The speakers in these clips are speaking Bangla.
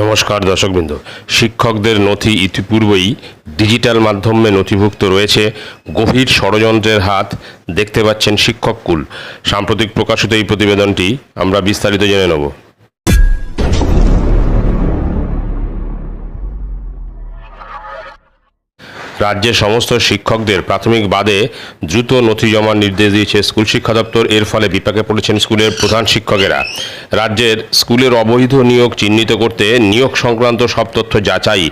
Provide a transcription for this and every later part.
নমস্কার দর্শকবৃন্দ। শিক্ষকদের নথি ইতিপূর্বেই ডিজিটাল মাধ্যমে নথিভুক্ত রয়েছে। গভীর ষড়যন্ত্রের হাত দেখতে পাচ্ছেন শিক্ষক কুল। সাম্প্রতিক প্রকাশিত এই প্রতিবেদনটি আমরা বিস্তারিত জেনে নেব। রাজ্যের সমস্ত শিক্ষকদের প্রাথমিক বাদে দ্রুত নথি জমার নির্দেশ দিয়েছে স্কুল শিক্ষা দপ্তর। এর ফলে বিপাকে পড়েছেন স্কুলের প্রধান শিক্ষকেরা। রাজ্যের স্কুলের অবৈধ নিয়োগ চিহ্নিত করতে নিয়োগ সংক্রান্ত সব তথ্য যাচাই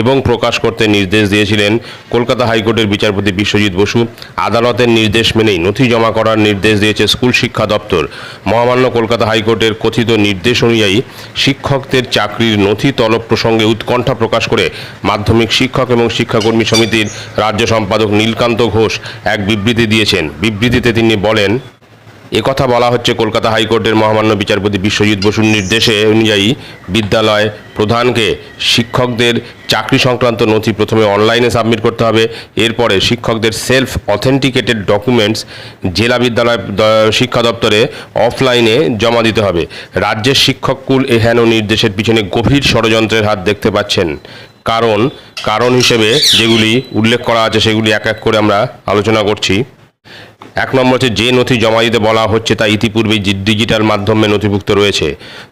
এবং প্রকাশ করতে নির্দেশ দিয়েছিলেন কলকাতা হাইকোর্টের বিচারপতি বিশ্বজিৎ বসু। আদালতের নির্দেশ মেনেই নথি জমা করার নির্দেশ দিয়েছে স্কুল শিক্ষা দপ্তর। মহামান্য কলকাতা হাইকোর্টের কথিত নির্দেশ অনুযায়ী শিক্ষকদের চাকরির নথি তলব প্রসঙ্গে উৎকণ্ঠা প্রকাশ করে মাধ্যমিক শিক্ষক এবং শিক্ষাকর্মী সমিতির রাজ্য সম্পাদক নীলকান্ত ঘোষ এক বিবৃতি দিয়েছেন। বিবৃতিতে তিনি বলেন একথা বলা হচ্ছে কলকাতা হাইকোর্টের মহামান্য বিচারপতি বিশ্বজিৎ বসুর নির্দেশে অনুযায়ী বিদ্যালয় প্রধানকে শিক্ষকদের চাকরি সংক্রান্ত নথি প্রথমে অনলাইনে সাবমিট করতে হবে। এরপরে শিক্ষকদের সেলফ অথেন্টিকেটেড ডকুমেন্টস জেলা বিদ্যালয় শিক্ষা দপ্তরে অফলাইনে জমা দিতে হবে। রাজ্যের শিক্ষক কুল এহেন নির্দেশের পিছনে গভীর ষড়যন্ত্রের হাত দেখতে পাচ্ছেন। কারণ কারণ হিসেবে যেগুলি উল্লেখ করা আছে সেগুলি এক এক করে আমরা আলোচনা করছি। এক নম্বর হচ্ছে যে নথি জমা দিতে বলা হচ্ছে তা ইতিপূর্বে ডিজিটাল মাধ্যমে নথিভুক্ত রয়েছে।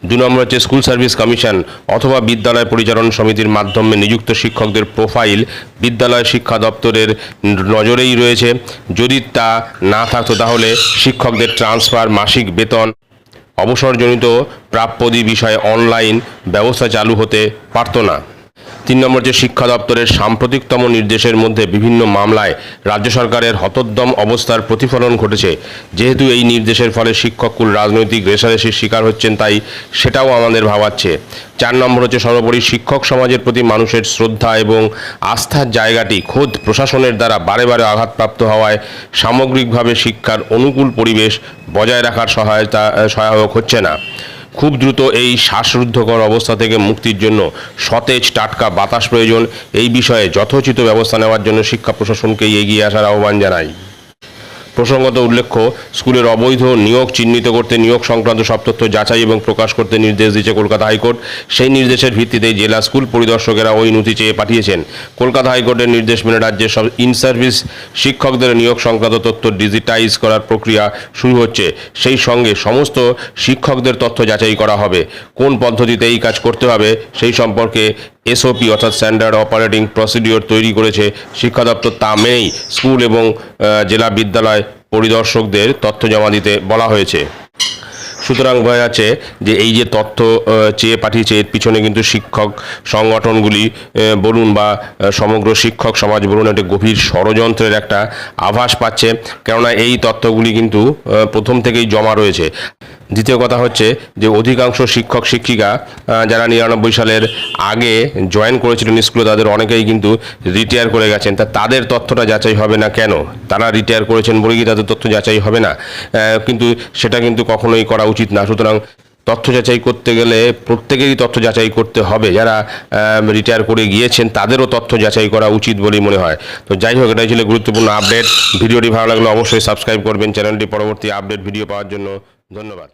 দু নম্বর হচ্ছে স্কুল সার্ভিস কমিশন অথবা বিদ্যালয় পরিচালন সমিতির মাধ্যমে নিযুক্ত শিক্ষকদের প্রোফাইল বিদ্যালয় শিক্ষা দপ্তরের নজরেই রয়েছে। যদি তা না থাকতো তাহলে শিক্ষকদের ট্রান্সফার, মাসিক বেতন, অবসরজনিত প্রাপ্যদি বিষয়ে অনলাইন ব্যবস্থা চালু হতে পারত না। তিন নম্বর যে শিক্ষা দপ্তরের সাম্প্রতিকতম নির্দেশের মধ্যে বিভিন্ন মামলায় রাজ্য সরকারের হতোদ্যম অবস্থার প্রতিফলন ঘটেছে। যেহেতু এই নির্দেশের ফলে শিক্ষককুল রাজনৈতিক রেশারেশির শিকার হচ্ছেন, তাই সেটাও আমাদের ভাবাচ্ছে। চার নম্বর হচ্ছে সর্বোপরি শিক্ষক সমাজের প্রতি মানুষের শ্রদ্ধা এবং আস্থার জায়গাটি খোদ প্রশাসনের দ্বারা বারে বারে আঘাতপ্রাপ্ত হওয়ায় সামগ্রিকভাবে শিক্ষার অনুকূল পরিবেশ বজায় রাখার সহায়তা, সহায়ক হচ্ছে না। খুব দ্রুত এই শ্বাসরুদ্ধকর অবস্থা থেকে মুক্তির জন্য সতেজ, টাটকা বাতাস প্রয়োজন। এই বিষয়ে যথোচিত ব্যবস্থা নেওয়ার জন্য শিক্ষা প্রশাসনকেই এগিয়ে আসার আহ্বান জানাই। প্রসঙ্গত উল্লেখ্য, স্কুলের অবৈধ নিয়োগ চিহ্নিত করতে নিয়োগ সংক্রান্ত সব তথ্য যাচাই এবং প্রকাশ করতে নির্দেশ দিয়েছে কলকাতা হাইকোর্ট। সেই নির্দেশের ভিত্তিতে জেলা স্কুল পরিদর্শকেরা ওই নথি চেয়ে পাঠিয়েছেন। কলকাতা হাইকোর্টের নির্দেশ মেনে রাজ্যের সব ইন সার্ভিস শিক্ষকদের নিয়োগ সংক্রান্ত তথ্য ডিজিটাইজ করার প্রক্রিয়া শুরু হচ্ছে। সেই সঙ্গে সমস্ত শিক্ষকদের তথ্য যাচাই করা হবে। কোন পদ্ধতিতে এই কাজ করতে হবে সেই সম্পর্কে এসওপি অর্থাৎ স্ট্যান্ডার্ড অপারেটিং প্রসিডিওর তৈরি করেছে শিক্ষা দপ্তর। তা মেনেই স্কুল এবং জেলা বিদ্যালয় পরিদর্শকদের তথ্য জমা দিতে বলা হয়েছে। সুতরাং বোঝা যাচ্ছে যে এই যে তথ্য চেয়ে পাঠিয়েছে, এর পিছনে কিন্তু শিক্ষক সংগঠনগুলি বলুন বা সমগ্র শিক্ষক সমাজ বলুন, একটা গভীর ষড়যন্ত্রের একটা আভাস পাচ্ছে। কেননা এই তথ্যগুলি কিন্তু প্রথম থেকেই জমা রয়েছে। দ্বিতীয় কথা হচ্ছে যে অধিকাংশ শিক্ষক, শিক্ষিকা যারা নিরানব্বই সালের আগে জয়েন করেছিলেন স্কুলে তাদের অনেকেই কিন্তু রিটায়ার করে গেছেন। তা তাদের তথ্যটা যাচাই হবে না কেন? তারা রিটায়ার করেছেন বলে কি তাদের তথ্য যাচাই হবে না? কিন্তু সেটা কিন্তু কখনোই করা উচিত না। সুতরাং তথ্য যাচাই করতে গেলে প্রত্যেকেরই তথ্য যাচাই করতে হবে। যারা রিটায়ার করে গিয়েছেন, তাদেরও তথ্য যাচাই করা উচিত বলেই মনে হয়। তো যাই হোক, এটাই ছিল গুরুত্বপূর্ণ আপডেট ভিডিওটি ভালো লাগলে অবশ্যই সাবস্ক্রাইব করবেন। চ্যানেলটি পরবর্তী আপডেট ভিডিও পাওয়ার জন্য ধন্যবাদ।